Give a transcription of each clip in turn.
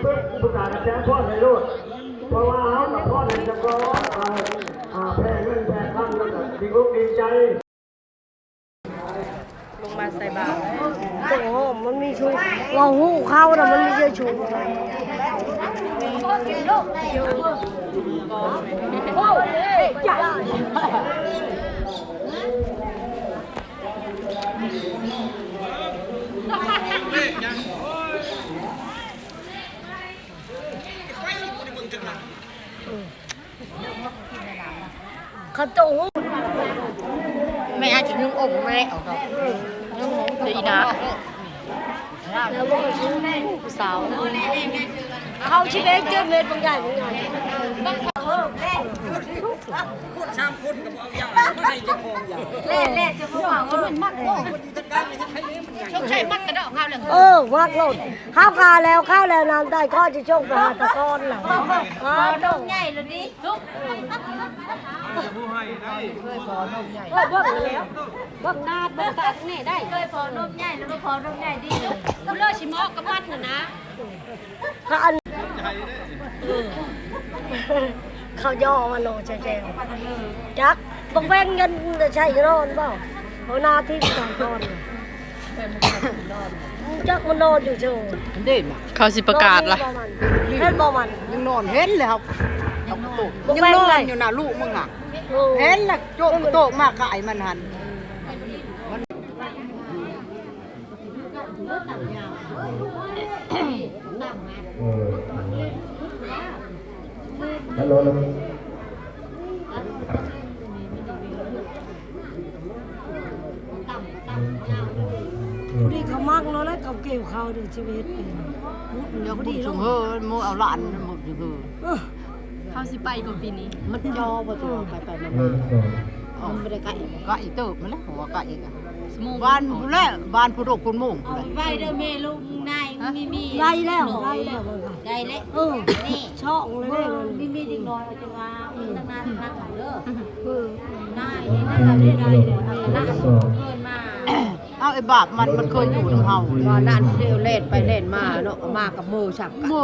เพื่อประกาศแจ้งพ่อในรูดเพราะว่าเขากับพ่อในจะก็อ่าแพ้เงินแพ้คำแล้วก็ดีอกดีใจลงมาใส่บาตรโอ้โหมันมีชูเราหูเข้าแต่มันมีเยอะชู ขันโตหูไม่อาจจะนึ่งอกไม่ได้เอาดอกนึ่งหงดีนะแล้วมันก็ชูผู้สาวเข้าชีวิตเจ็ดเมตรบางใหญ่บางใหญ่เล่เล่จะพูดว่ามันมากเลย ชกใช่มัดกระดอกข้าวเหลืองเออวักโลดข้าวกาแล้วข้าวแล้วน้ำได้ก็จะโชคไปหาตะกอนหลังพอดงใหญ่เลยดิทุกก็เบิ่งแล้วเบิ่งหน้าเบิ่งตาเนี่ยได้เคยพอนมใหญ่แล้วก็พอนมใหญ่ดิกูเลิกชิมอกกับมัดน่ะนะถ้าอันเขาย่อมาโนแจวจักบังแวงเงินจะใช่รอนเปล่า เอาหน้าที่สองคนจักมันนอนอยู่เฉยเด่นเขาสิประกาศละเล่นบ่มันยังนอนเห็นเลยครับเอากระโตกบ่ยังแม่นนอเลนยอยู่น่ะลูกมึงอะโอ้เห็นละโจกกระโตกมากกายมันหันฮัลโหล ผู้ดีเขามากแล้วแล้วเขาเกี่ยวเขาในชีวิตเป็นมุดเดี๋ยวผู้คุดีณแล้ส่วงเฮ้อมูเอาหลานหมดอยู่คือเออเขาสิไปกว่าปีนี้มันจอบ่ตัวไปไปมาๆมันไม่ได้ไก่ไก่เติบมันแล้วหัวไก่อีกอะสมองบ้านผู้แรกบ้านผู้ดกผู้มุ่งเอาไว้เด้อแม่ลูกนายมีมีได้แล้วได้แล้วมันก็ได้แล้วเออช่องเลยเอเนี่ยอมันมีมีอีกน้อยจะว่าตั้งนานนั่งเด้อเออนายนี่นั่นก็ได้ได้เลยเอาละเกินมาเอา ไอ้บาปมันมันเคยอยู่กับเฮาตอนนั้นเดียวเล่นไปเล่นมาเนาะมากับหมูฉับกันโม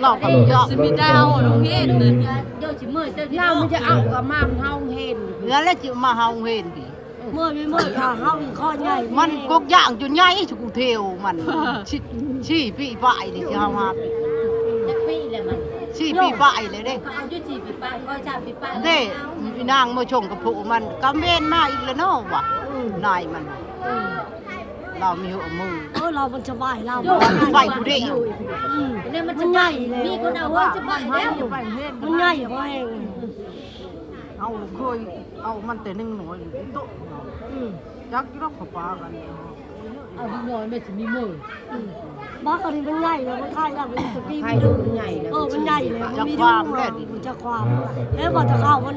เราก็เยอะสิมีดาวน้องเฮ็ดเลยเดี๋ยวสิมื้อเจ้าเราไม่จะเอากับมาเฮาเห็นแล้วแล้วจิมาเฮาเห็นดิเมื่อไม่เมื่อค่ะเฮาอีกข้อใหญ่มันกกอย่างจนใหญ่สุกูเทวมันชิชี้พี่ป้ายดิสิเฮามาจักปีแล้วมันชี้พี่ป้ายเลยเด้ก็เอาอยู่4ปีป้าก็3ปีป้าเด้พี่นางมาชงกับผู้มันกำเวนมาอีกแล้วเนาะว่ะ นายมัน เรามีหัวมือเออเรามันสบายเราไฟผู้เดียวอืมเนี่ยมันมัจะนใหญ่เลยมีคนเอาว่าจะไปแล้ว มันใหญ่กว่าเองเอาเคยเอามันแต่นึ่งหน่อยอยู่ที่โต๊ะอืมยักษ์รับขปากันเอาดีน้อยไม่จะมีมือบ้าอันนี้มันใหญ่เลยมันคล้ายกับมันตะกี้ใครดูมันใหญ่เลยเออมันใหญ่เลยมันมีดูมันจะความเอ้บอกจะเข้ามัน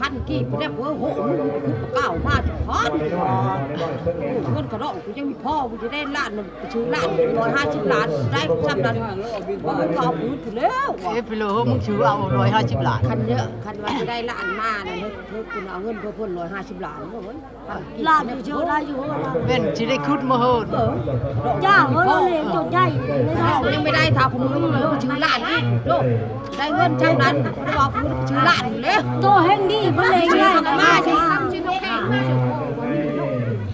พันกได้ล้านเนะอามาโหลดร้อยโอ้ยพันกี่กูได้เพื่อโหมึงกูเก่ามาจะพอดเงินกระดองกูยังมีพ่อกูจะได้ล้านมันไปซื้อล้านร้อยห้าสิบล้านได้ซ้ำนั้นว่ามึงเอาปืนกูแล้วเอ๊ะไปเลยมึงชื่อเอาร้อยห้าสิบล้านคันเยอะคันว่าจะได้ล้านมาเนี่ยเฮ้ยเฮ้ยคุณเอาเงินเพื่อพ่นร้อยห้าสิบล้านก็เว้ยพันอยู่เชื่อได้อยู่เป็นสิได้ขึ้นมาเฮิรเออจ้าเมื่อเราเลี้ยจนใหญ่ยังไม่ได้ทาผมมึงเลยชื่อล้านนี่ลูกได้เงินช่างนั้นกูบอกกูชื่อล้านอยู่แล้วโตแห้งดีบเลยงใหญ่มาใช่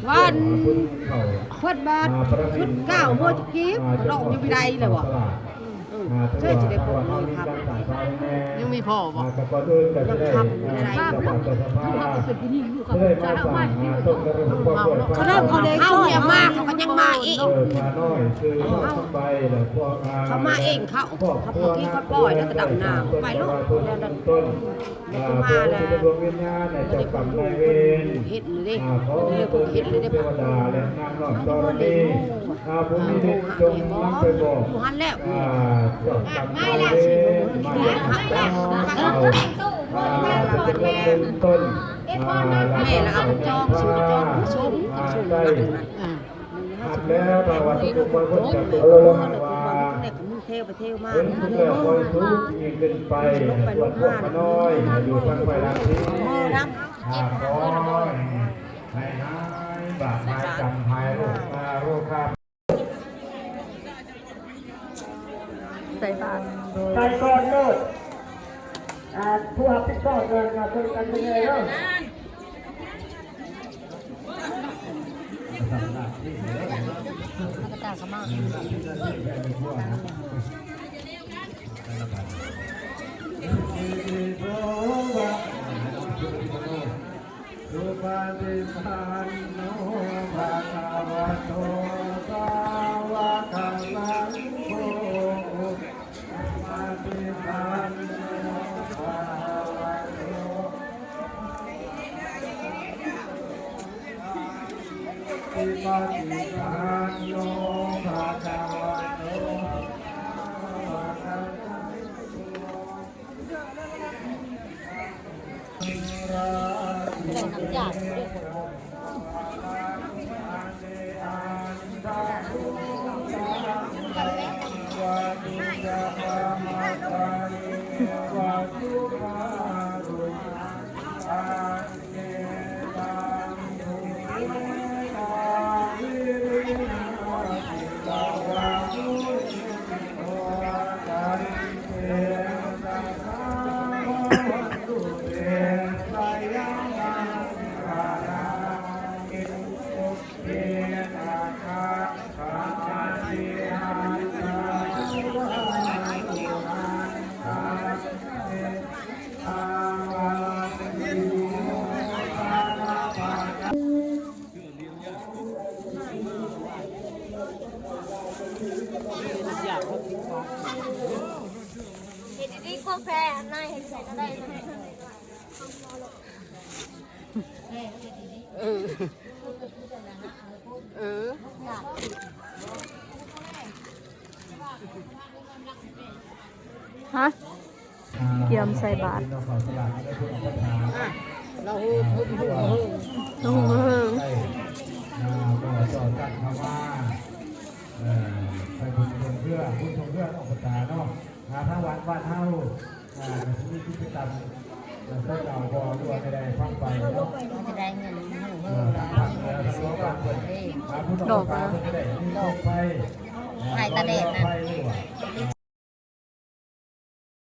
วันพุทธบาทขึ้นเก้าโมจิกีบเรายังไม่ได้เลยวะ เชื่อจะได้ปลดเลยครับยังมีพ่อบ่ยังทำไม่ได้เขาได้เขาเลี้ยงเข้าช่วยเนี่ยมาเขาก็ยังมาอีกเขามาเองเขาเขาเมื่อกี้เขาปล่อยแล้วก็ดำน้ำไปลูกแล้วดันแล้วก็มาแล้วไม่ได้พูดเห็ดเลยดิเลยพูดเห็ดเลยได้ปะเขาจะมาเลี้ยงงูอะโทรหาแม่บอกอยู่หันแล้วไม่ละสิหักแล้วต้นแม่ละเอาจองสูจองชมชมหลังนั้นอืมหักแล้วแต่ว่าทุกคนคนจะโอ้ตัวยลงเด็กว่าเด็กมึงเทที่ยวไปเที่ยวมาเพิ่นเพื่อคอยทุกข์ยิ่งขึ้นไปส่วนพวกขน้อยอยู่ทางไปทางที่มือน้หาคอยให้หายบาปหายกรรมหายโรคมาโรคข้าม ใส่บาตร ใครก่อนเลิศอ่าผู้รับผิดชอบเดินมาคุยกันยังไงเนาะกระตากระมังสุปฏิปันโนภะคะวโต ฏิปันโนภะคะวะโตปฏิปันโนภะคะวะโตภะคะวะโตอยก เออ เออฮะเตรียมใส่บาตรเราฮู้ฮู้ฮู้ฮู้ลุงเฮิงได้อ่าก็ต่อจากคำว่าไปบุญชมเพื่อบุญชมเพื่อออกภาษาเนาะถ้าวันวันเท่า มีกิจกรรมเราได้เราบอด้วไม่ได้ฟังไปเนาะจะได้เงินหูเอเฮิองทางภาคเหนือทางโลกาเปิดมาผู้ต้อการเพื่อจะได้มีโลกไปให้ตาเด็ดนะ